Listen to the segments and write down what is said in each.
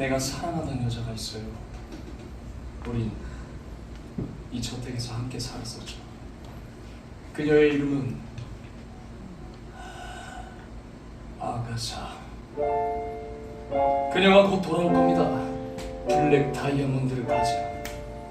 내가 사랑하던 여자가 있어요. 우린 이 저택에서 함께 살았었죠. 그녀의 이름은 아가사. 그녀가 곧 돌아올 겁니다. 블랙 다이아몬드를 가지러.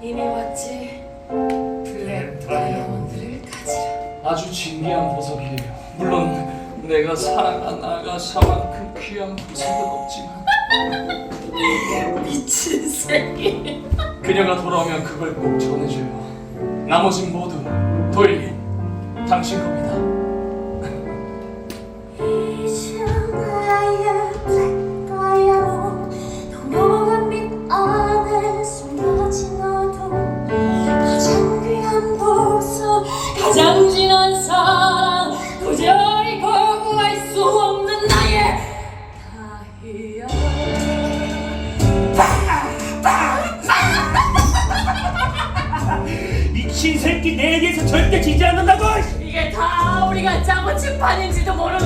이미 왔지. 블랙 다이아몬드를 가지라. 아주 진귀한 보석이에요. 물론 내가 사랑한 아가사만큼 귀한 보석은 없지만 미친 새끼. 그녀가 돌아오면 그걸 꼭 전해줘요. 나머진 모두 도일 당신 겁니다. 미친 새끼 내게서 절대 지지 않는다고! 이게 다 우리가 짜고 칠판인지도 모르고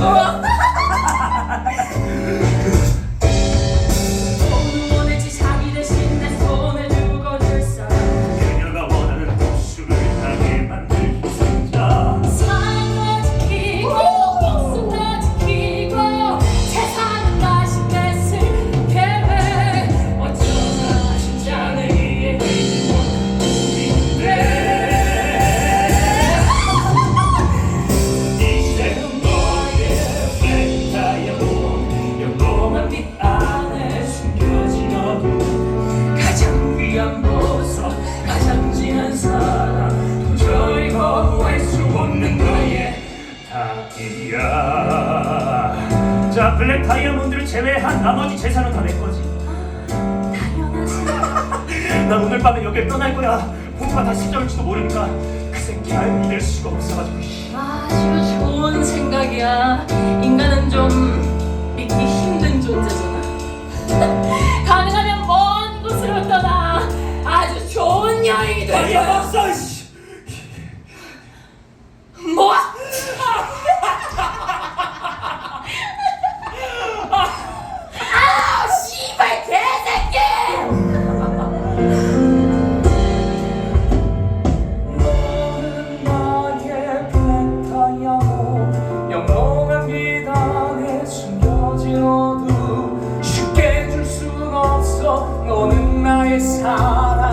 다이아 자 블랙 다이아몬드를 제외한 나머지 재산은 다 내 거지 당연하지 난 오늘 밤에 여길 떠날 거야 공부가 다시 시작올지도 모르니까 그 새끼 알 믿을 수가 없어가지고 씨. 아주 좋은 생각이야. 인간은 좀 믿기 힘든 존재잖아. 가능하면 먼 곳으로 떠나 아주 좋은 여행이 되길. 아니야 없어 씨. 뭐? 너는 나의 사랑